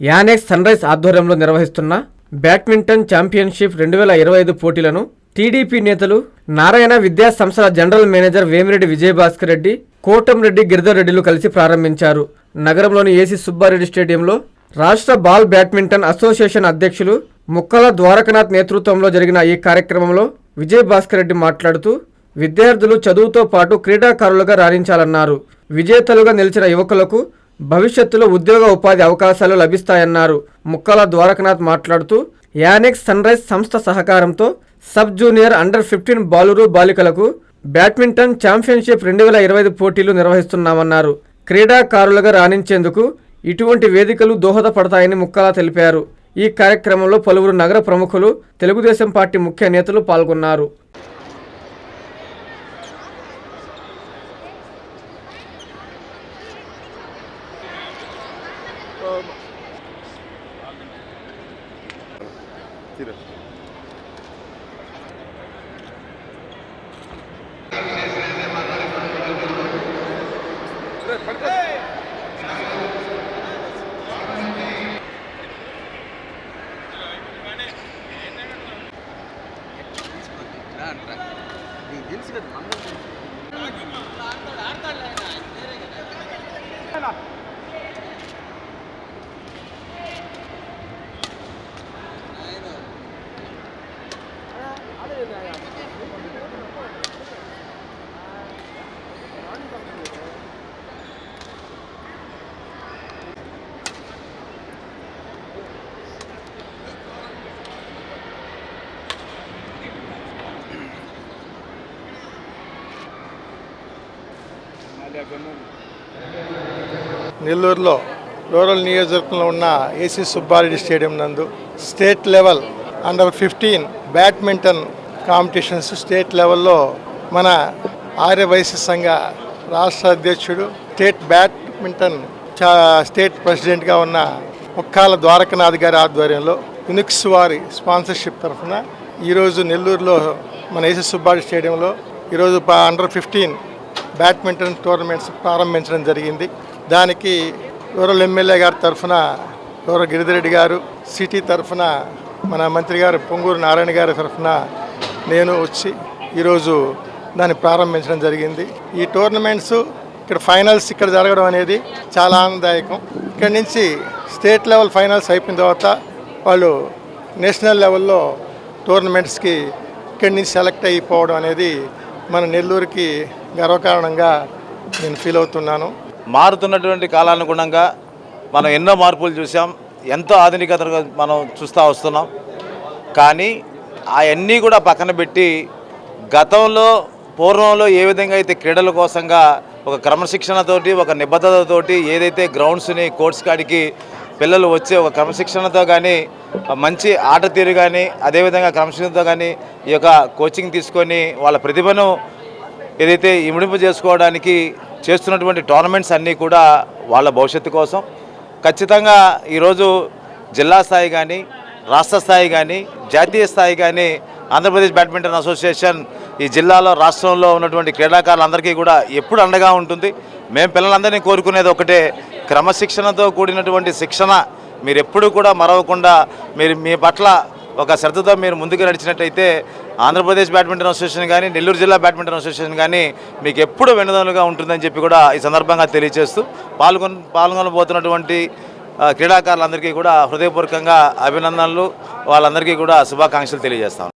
Annex sunrise ఆధ్వర్యంలో నిర్వహిస్తున్న badminton championship రెండు వేల ఇరవై ఐదు పోటీలను టీడీపీ నేతలు నారాయణ విద్యా సంస్థల జనరల్ మేనేజర్ వేమిరెడ్డి విజయభాస్కర్ రెడ్డి కోటంరెడ్డి గిరిధర్ రెడ్డిలు కలిసి ప్రారంభించారు. నగరంలోని ఏసీ సుబ్బారెడ్డి స్టేడియంలో రాష్ట్ర బాల్ బ్యాడ్మింటన్ అసోసియేషన్ అధ్యక్షులు ముక్కల ద్వారకనాథ్ నేతృత్వంలో జరిగిన ఈ కార్యక్రమంలో విజయభాస్కర్ రెడ్డి మాట్లాడుతూ విద్యార్థులు చదువుతో పాటు క్రీడాకారులుగా రాణించాలన్నారు. విజేతలుగా నిలిచిన యువకులకు భవిష్యత్తులో ఉద్యోగ ఉపాధి అవకాశాలు లభిస్తాయన్నారు. ముక్కల ద్వారకనాథ్ మాట్లాడుతూ యానెక్స్ సన్ రైజ్ సంస్థ సహకారంతో సబ్ జూనియర్ అండర్ ఫిఫ్టీన్ బాలురు బాలికలకు బ్యాడ్మింటన్ ఛాంపియన్షిప్ రెండు వేల ఇరవై ఐదు పోటీలు నిర్వహిస్తున్నామన్నారు. క్రీడాకారులుగా రాణించేందుకు ఇటువంటి వేదికలు దోహదపడతాయని ముక్కలా తెలిపారు. ఈ కార్యక్రమంలో పలువురు నగర ప్రముఖులు తెలుగుదేశం పార్టీ ముఖ్య నేతలు పాల్గొన్నారు. கோபம் ஜெயிச்சுக்கிறது மங்க ஆர்த்தா இல்லை నెల్లూరులో రూరల్ నియోజకవర్గంలో ఉన్న ఏసీ సుబ్బారెడ్డి స్టేడియం నందు state level under fifteen badminton competitions state లెవెల్లో మన ఆర్యవైశ్య సంఘ రాష్ట్ర అధ్యక్షుడు స్టేట్ బ్యాడ్మింటన్ చా- స్టేట్ ప్రెసిడెంట్గా ఉన్న ముక్కాల ద్వారకనాథ్ గారి ఆధ్వర్యంలో యునిక్స్ వారి స్పాన్సర్షిప్ తరఫున ఈరోజు నెల్లూరులో మన ఏసీ సుబ్బారెడ్డి స్టేడియంలో ఈరోజు అండర్ ఫిఫ్టీన్ బ్యాడ్మింటన్ టోర్నమెంట్స్ ప్రారంభించడం జరిగింది. దానికి రూరల్ ఎమ్మెల్యే గారి తరఫున రూరల్ గిరిధిరెడ్డి గారు సిటీ తరఫున మన మంత్రి గారు పొంగూరు నారాయణ గారి తరఫున నేను వచ్చి ఈరోజు దాన్ని ప్రారంభించడం జరిగింది. ఈ టోర్నమెంట్స్ ఇక్కడ ఫైనల్స్ ఇక్కడ జరగడం అనేది చాలా ఆనందదాయకం. ఇక్కడ నుంచి స్టేట్ లెవెల్ ఫైనల్స్ అయిపోయిన తర్వాత వాళ్ళు నేషనల్ లెవెల్లో టోర్నమెంట్స్కి ఇక్కడి నుంచి సెలెక్ట్ అయిపోవడం అనేది మన నెల్లూరుకి గర్వకారణంగా నేను ఫీల్ అవుతున్నాను. మారుతున్నటువంటి కాలానుగుణంగా మనం ఎన్నో మార్పులు చూసాం ఎంతో ఆధునికతగా మనం చూస్తూ వస్తున్నాం. కానీ అవన్నీ కూడా పక్కన పెట్టి గతంలో పూర్వంలో ఏ విధంగా అయితే క్రీడల కోసంగా ఒక క్రమశిక్షణతోటి ఒక నిబద్ధతతోటి ఏదైతే గ్రౌండ్స్ని కోర్ట్స్ కాడికి పిల్లలు వచ్చే ఒక క్రమశిక్షణతో కానీ మంచి ఆట తీరు కానీ అదేవిధంగా క్రమశిక్షణతో కానీ ఈ యొక్క కోచింగ్ తీసుకొని వాళ్ళ ప్రతిభను ఏదైతే ఇమిడింపు చేసుకోవడానికి చేస్తున్నటువంటి టోర్నమెంట్స్ అన్నీ కూడా వాళ్ళ భవిష్యత్తు కోసం. ఖచ్చితంగా ఈరోజు జిల్లా స్థాయి కానీ రాష్ట్ర స్థాయి కానీ జాతీయ స్థాయి కానీ ఆంధ్రప్రదేశ్ బ్యాడ్మింటన్ అసోసియేషన్ ఈ జిల్లాలో రాష్ట్రంలో ఉన్నటువంటి క్రీడాకారులందరికీ కూడా ఎప్పుడు అండగా ఉంటుంది. మేము పిల్లలందరినీ కోరుకునేది ఒకటే క్రమశిక్షణతో కూడినటువంటి శిక్షణ మీరు ఎప్పుడు కూడా మరవకుండా మీరు మీ పట్ల ఒక శ్రద్ధతో మీరు ముందుకు నడిచినట్టయితే ఆంధ్రప్రదేశ్ బ్యాడ్మింటన్ అసోసియేషన్ కానీ నెల్లూరు జిల్లా బ్యాడ్మింటన్ అసోసియేషన్ కానీ మీకు ఎప్పుడు వెన్నుదన్నుగా ఉంటుందని చెప్పి కూడా ఈ సందర్భంగా తెలియజేస్తూ పాల్గొన పాల్గొనబోతున్నటువంటి క్రీడాకారులందరికీ కూడా హృదయపూర్వకంగా అభినందనలు. వాళ్ళందరికీ కూడా శుభాకాంక్షలు తెలియజేస్తాం